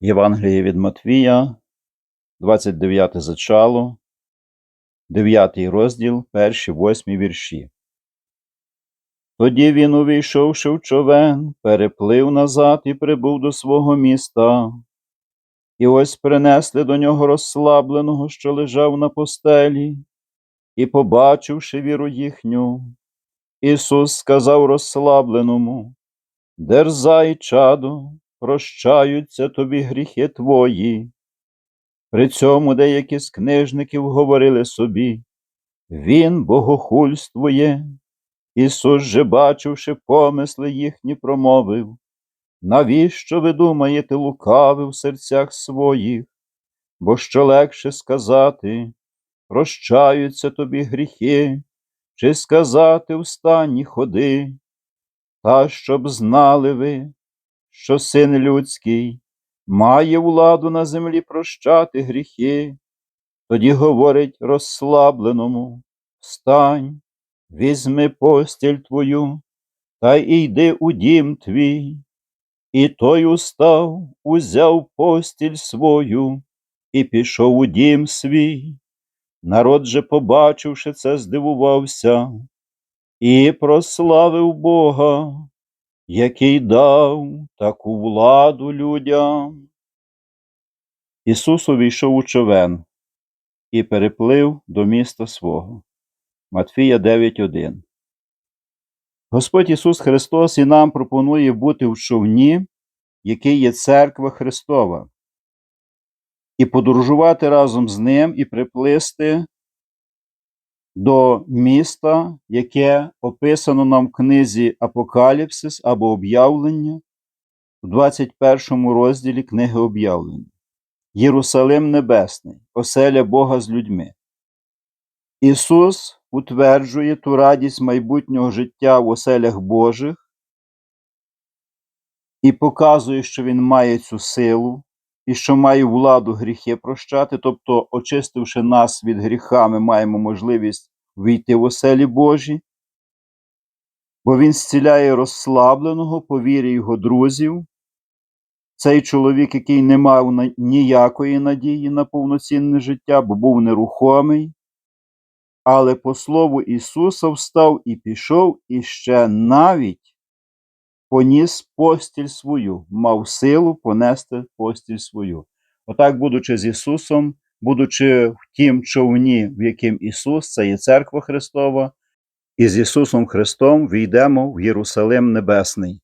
Євангеліє від Матвія, 29 зачало, 9 розділ, перші, восьмі вірші. Тоді він, увійшовши в човен, переплив назад і прибув до свого міста. І ось принесли до нього розслабленого, що лежав на постелі, і, побачивши віру їхню, Ісус сказав розслабленому, Дерзай, чадо, прощаються тобі гріхи твої. При цьому деякі з книжників говорили собі, Він богохульствує. Ісус же, бачивши помисли їхні, промовив, навіщо ви думаєте лукави в серцях своїх? Бо що легше сказати, прощаються тобі гріхи, чи сказати встань і ходи, та щоб знали ви, що син людський має владу на землі прощати гріхи, тоді говорить розслабленому, встань, візьми постіль твою, та й йди у дім твій. І той устав, узяв постіль свою і пішов у дім свій. Народ же, побачивши це, здивувався і прославив Бога, який дав таку владу людям. Ісус увійшов у човен і переплив до міста свого. Матфія 9.1 Господь Ісус Христос і нам пропонує бути в човні, який є церква Христова, і подорожувати разом з Ним і приплисти до міста, яке описано нам в книзі Апокаліпсис або Об'явлення в 21 розділі книги Об'явлення. Єрусалим Небесний, оселя Бога з людьми. Ісус утверджує ту радість майбутнього життя в оселях Божих і показує, що Він має цю силу і що має владу гріхи прощати, тобто, очистивши нас від гріха, ми маємо можливість війти в оселі Божі, бо Він зціляє розслабленого по вірі його друзів. Цей чоловік, який не мав ніякої надії на повноцінне життя, бо був нерухомий, але по слову Ісуса встав і пішов, і ще навіть поніс постіль свою, мав силу понести постіль свою. Отак, будучи з Ісусом, будучи в тім човні, в яким Ісус, це є церква Христова, і з Ісусом Христом війдемо в Єрусалим Небесний.